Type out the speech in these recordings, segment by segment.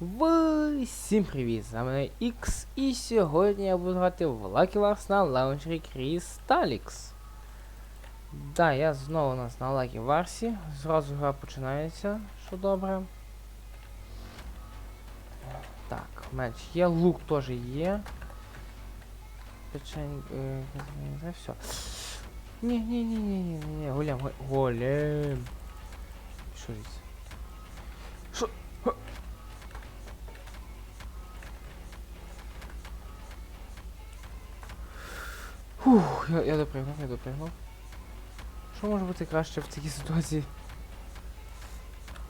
Всім привіт! З вами X і сьогодні я буду грати в Lucky Wars на лаунчері Crystalix. Да, я знову у нас на Lucky Wars. Зразу гра починається, що добре. Так, меч є, лук теж є. Печень... Е, це все. Ні, ні, ні, ні, ні, ні, ні, голем, голем. Що здесь? Що? Фух, я, я допригнув, я допригнув. Що може бути краще в такій ситуації?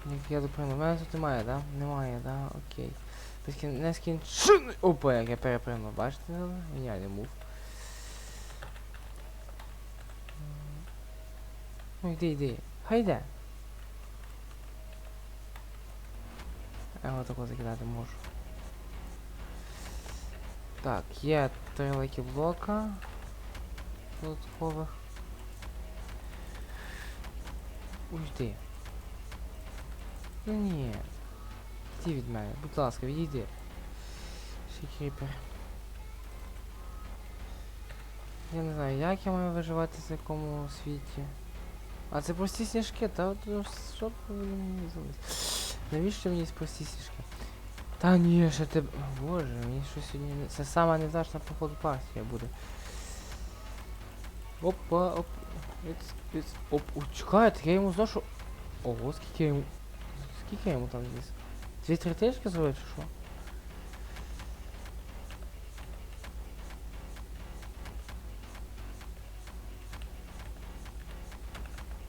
Як я допригнув. Мене тут немає, да? Немає, да? Окей. Таки не скінчений. Опа, як я перепригнув, бачите? Геніальний мув. Ну йди, йди. Хай йде. Я його тако закидати можу. Так, є три лаки блока додаткових. Уйди. Ну ні. Йди від мене, будь ласка, відійди. Ще кріпер. Я не знаю, як я маю виживати в такому світі. А це прості сніжки, та ну, що б мені залишилось? Навіщо мені прості сніжки? Та ні, ще ти. Боже, мені щось сьогодні. Це сама невдачна походу партія буде. Опа, оп. Оп, о, чекай, так я йому зношу. Ого, скільки я йому. Скільки я йому там зніс? Дві третички зробив чи що?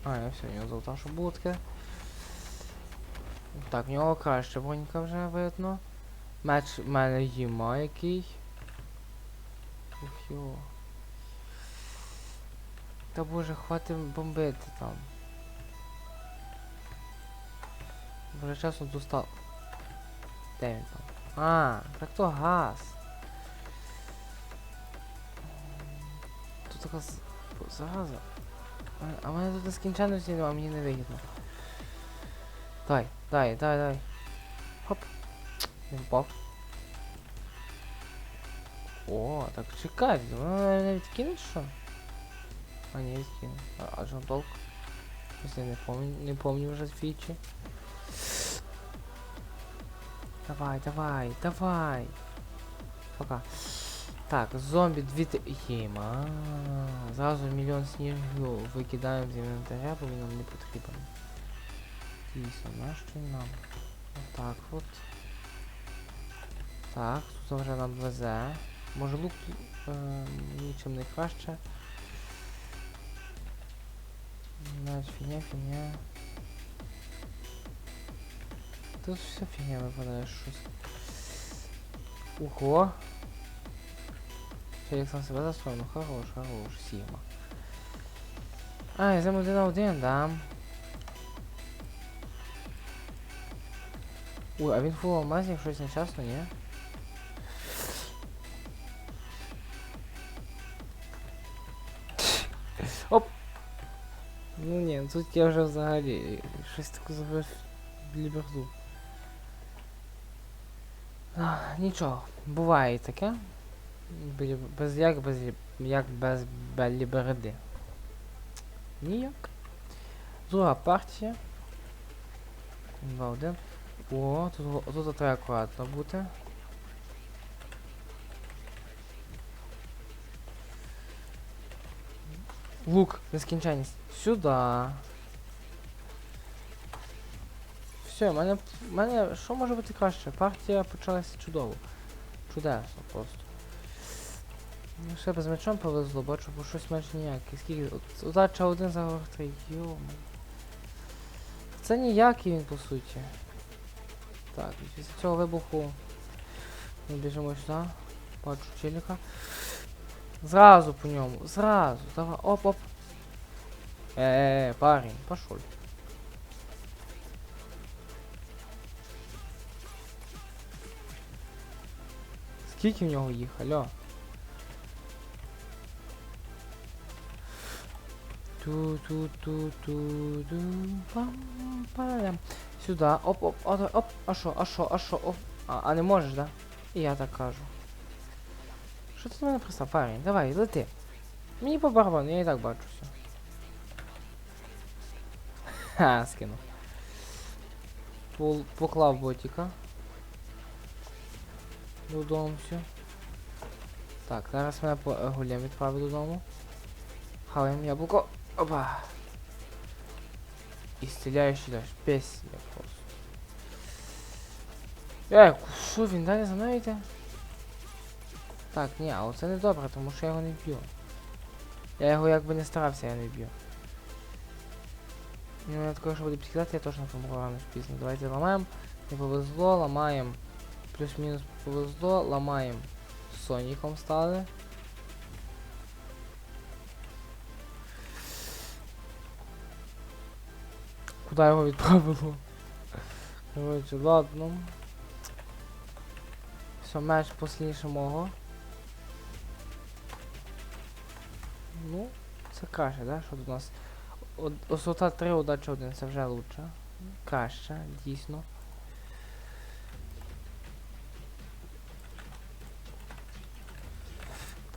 А, я все, у нього золота що було. Так, в нього краще бронька вже видно. Меч в мене їма який. Ух йо. Та боже, хватить бомбити там. Вже часом достав. Де він там? А, так то газ. Тут така з- зараза. А, в мене тут нескінченності нема, мені не вигідно. Дай, дай, дай, дай. Хоп. Не впав. О, так чекай, воно не відкине що? А не відкине. А, а що толк? Щось я не помню, не помню вже фічі. Давай, давай, давай. Пока. Так, дві ти... Єма. Зразу мільйон снігу викидаємо з інвентаря, бо він нам не потрібен. Дійсно, він нам. Отак от. Так, тут вже нам везе. Може лук е, нічим не краще. Навіть фігня, фігня. Тут все фігня випадає щось. Ого! Ще як сам себе застроїв, ну хорош, хорош, Сігма. А, я зам один на один, да. Ой, а він фул алмазів щось нечасно, ні? Ну ні, тут я вже взагалі щось таке зробив ліберду. Нічого, буває таке. Без як без як без беліберди. Ніяк. Друга партія. 2-1. О, тут, тут треба акуратно бути. Лук, нескінченність. Сюди. Все, в мене, в мене що може бути краще? Партія почалася чудово. Чудесно просто. Ну ще без мечом повезло, бачу, бо щось менше ніяке. Скільки? Удача один заговор три. Йома. Це ніякий він по суті. Так, після цього вибуху ми біжимо сюди. Бачу челіка. Зразу по ньому, зразу. Давай, оп, оп. Е, парень, пошел. Скільки в нього їх, алло? ту ту ту ту ту пам парам Сюди. Оп, оп, а, давай, оп. А що, а що, а що, оп. А, а не можеш, да? І я так кажу. Що ти на мене пристав, парень? Давай, лети. Мені по барабану, я і так бачу все. Ха, скинув. Пол, поклав ботика. Додому все. Так, зараз мене по гулям відправить додому. Хаваємо яблуко. Опа. І стріляючий дощ. Песня просто. Е, що він далі за? Так, ні, але це не добре, тому що я його не б'ю. Я його якби не старався, я не б'ю. Ну, мене такого, що буде підкидати, я точно помру рано чи пізно. Давайте ламаємо. Не повезло, ламаємо. Плюс-мінус повезло, ламаємо. Соніком стали. Куди його відправило? Короче, ладно. Все, меч послідніше мого. Ну, це краще, да? Що тут у нас? Осота 3, удача 1, це вже лучше. Краще, дійсно.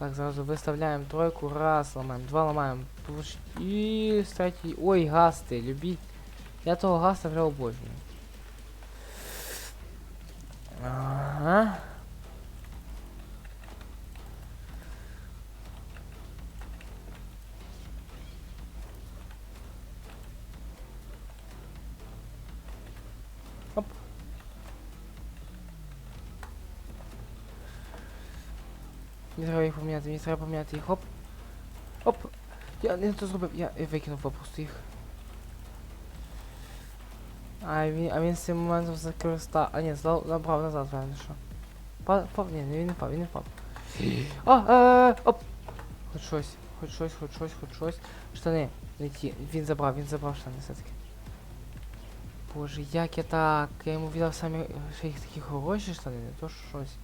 Так, зразу виставляємо тройку, раз ламаємо, два ламаємо. І третій. Ой, гасти, любіть. Я того гаста вже обожнюю. Ага. Мені треба їх поміняти, мені треба поміняти їх. Оп. Оп. Я не то зробив, я, викинув попросту їх. А він, а він з цим моментом закористав. А ні, здав, набрав назад, певно, що. Па, па, ні, він не впав, він не впав. О, е, оп. Хоч щось, хоч щось, хоч щось, хоч щось. Штани, не ті. Він забрав, він забрав штани все-таки. Боже, як я так? Я йому віддав самі ще їх такі хороші штани, не то що щось.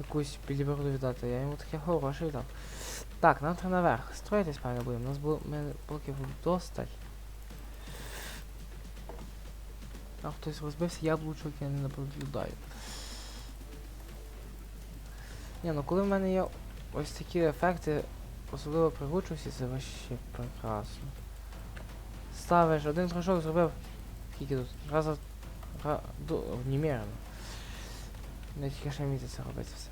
Якусь біліберду віддати, я йому таке хороше віддав. Так, нам треба наверх. Строїтись, певно, будемо. У нас було блоків досталь. А хтось розбився яблучок, я не наблюдаю. Ні, ну коли в мене є ось такі ефекти, особливо при гучності, це вообще прекрасно. Ставиш один прыжок зробив. Скільки тут? Раз ра, до, немерено. Не тільки ще вміти це робити все.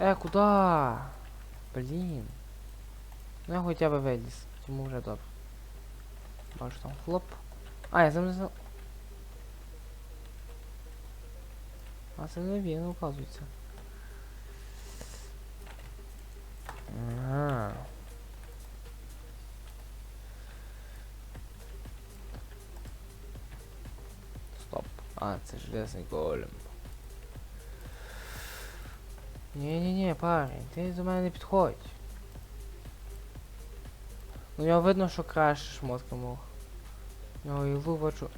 Е, куда? Блін. Ну я хоча б виліз, тому вже добре. Бачу там хлоп. А, я замість... А це не він, оказується. Ага. Стоп. А, це железний голем. Ні-ні-ні, парень, ти до мене не підходь. Ну, нього видно, що краще шмотка мог. У нього і бачу.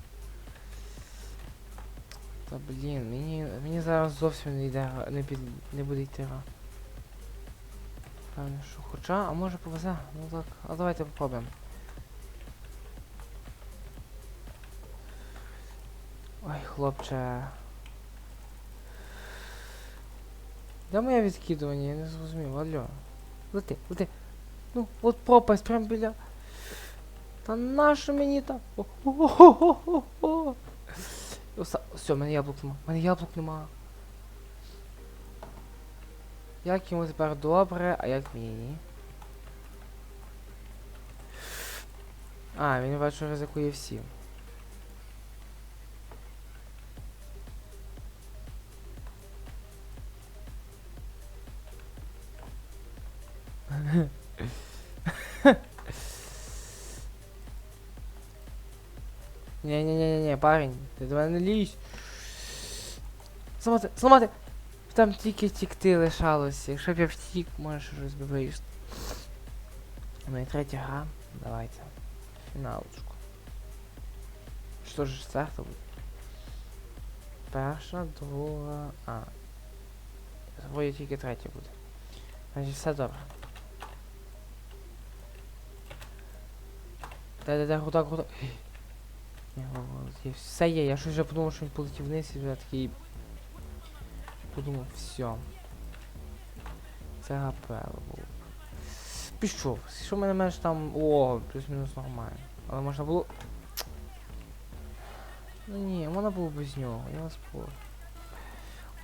Та блін, мені, мені зараз зовсім не йде не, під, не буде йти гра. Певно, що хоча, а може повезе? Ну так, а давайте попробуємо. Ой, хлопче. Де моє відкидування? Я не зрозумів, алло. Лети, лети. Ну, от пропасть прям біля. Та нащо мені там? О-хо-хо-хо-хо. Оса... Все, в мене яблук нема. В мене яблук нема. Як йому тепер добре, а як мені ні? А, він бачу ризикує всім. Парень, ти до мене не лізь. Зламати, зламати! Там тільки тікти лишалося. Якщо б я втік, може щось би вийшло. Ну і третя гра. Давайте. Фіналочку. Що ж четверта буде? Перша, друга. А. Вроді тільки третя буде. Значить все добре. Де, де, де, є. Все є, я щось вже подумав, що він полетів вниз і вже такий. Подумав, все. Це гапело було. Пішов. Що в мене менш там. О, плюс-мінус нормально. Але можна було. Ну ні, можна було без нього, я вас прошу.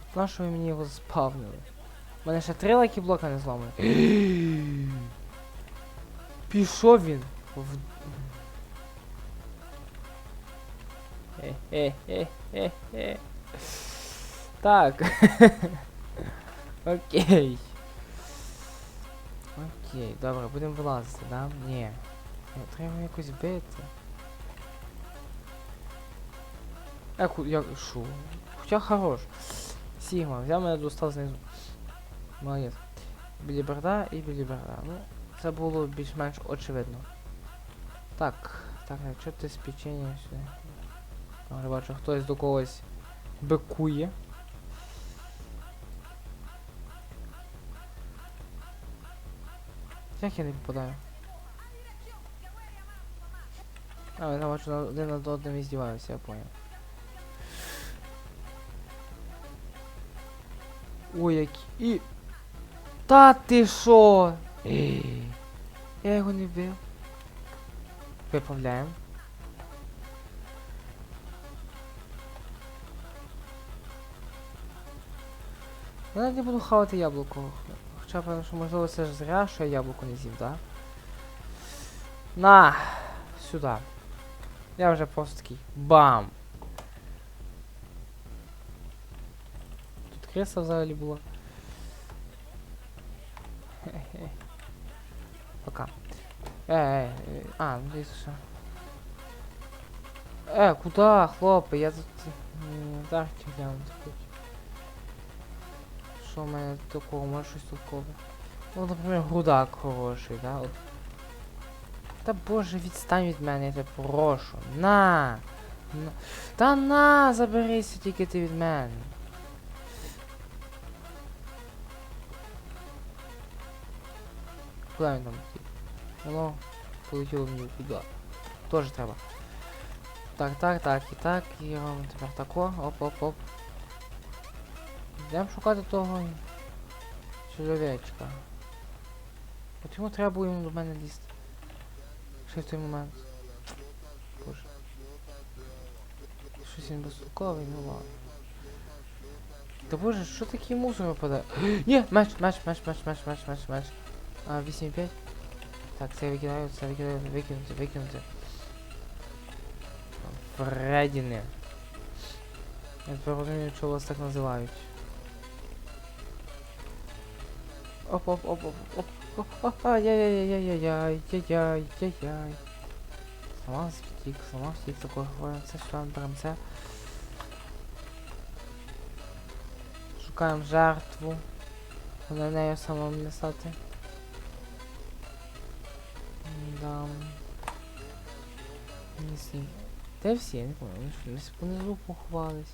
От на що ви мені його спавнили? У мене ще три лайки блока не зламані. Пішов він. В... Так. Окей. Окей, добре, будемо вилазити, да? Ні. Треба якось бити. Як, у- як, шо? Хоча хорош. Сігма, взяв мене достав знизу. Молодець. Біліберда і біліберда. Ну, це було більш-менш очевидно. Так, так, якщо ти з печенья сюди. Там бачу, хтось до когось бикує. Як я не попадаю? А, я бачу, один над одним і здіваюся, я понял. Ой, які. І... Та ти шо? Я його не вбив. Виправляємо. Я навіть не буду хавати яблуко. Хоча певно, що можливо це ж зря, що я яблуко не з'їв, да? На! Сюди. Я вже просто такий. Бам! Тут кресло взагалі було. Хе-хе. Пока. Е, е, е, а, ну десь ще. Е, куда, хлопи? Я тут... м, Так, глянути хочу. Що в мене такого, може щось толкове? Ну, наприклад, грудак хороший, да? От. Та боже, відстань від мене, я тебе прошу. На! на. Та на, заберися тільки ти від мене. Куди він там? Воно полетіло мені туди. Тоже треба. Так, так, так, і так, і робимо тепер тако. Оп-оп-оп. Йдемо шукати того чоловічка. От йому треба було йому до мене лізти. Ще в той момент. Боже. Щось він безтолковий, ну ладно. Та боже, що такий мусор випадає? Ні, меч, меч, меч, меч, меч, меч, меч, меч. А, 8,5. Так, це викидаю, це викидаю, викинути, викинути. Вредіни. Я тепер розумію, що вас так називають. Оп, оп, оп, оп, оп, оп, оп, ай-яй-яй-яй-яй-яй-яй-яй. Сломав стік, сломав стік, такого говоримо, це що беремо це. Шукаємо жертву. На нею самому місати. Да. Не всі. Де всі? Я не вони що, десь понизу поховались.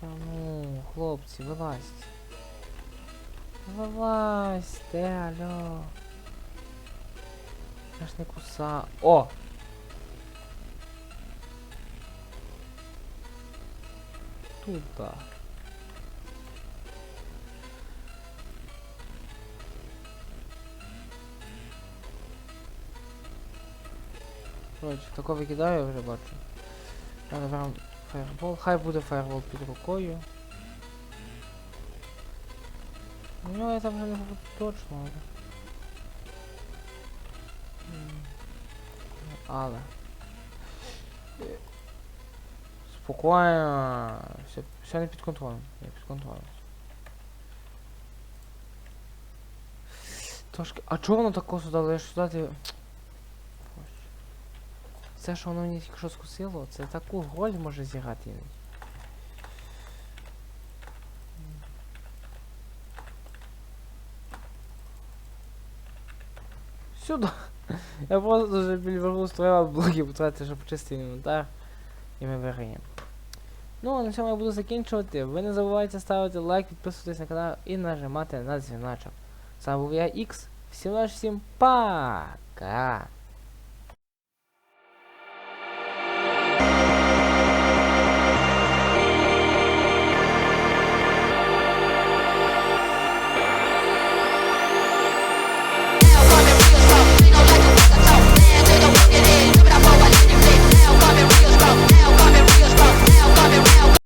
Та ну, хлопці, вилазьте. Вилазьте, алло. Я ж не куса. О! Туда. Коротше, тако викидаю, я вже бачу. Я фаербол. Хай буде фаербол під рукою. Ну, я там вже не точно, але. Е, Все, все не під контролем. Не під контролем. Трошки. А чого воно так косо дало? Я ж сюди ти. Це, що воно мені тільки що скусило, це таку роль може зіграти Сюди. Я просто вже більверу строїв блоки потратити, щоб почистити інвентар. І ми виграємо. Ну, а на цьому я буду закінчувати. Ви не забувайте ставити лайк, підписуватись на канал і нажимати на дзвіночок. З вами був я Ікс. Всім наш всім пока!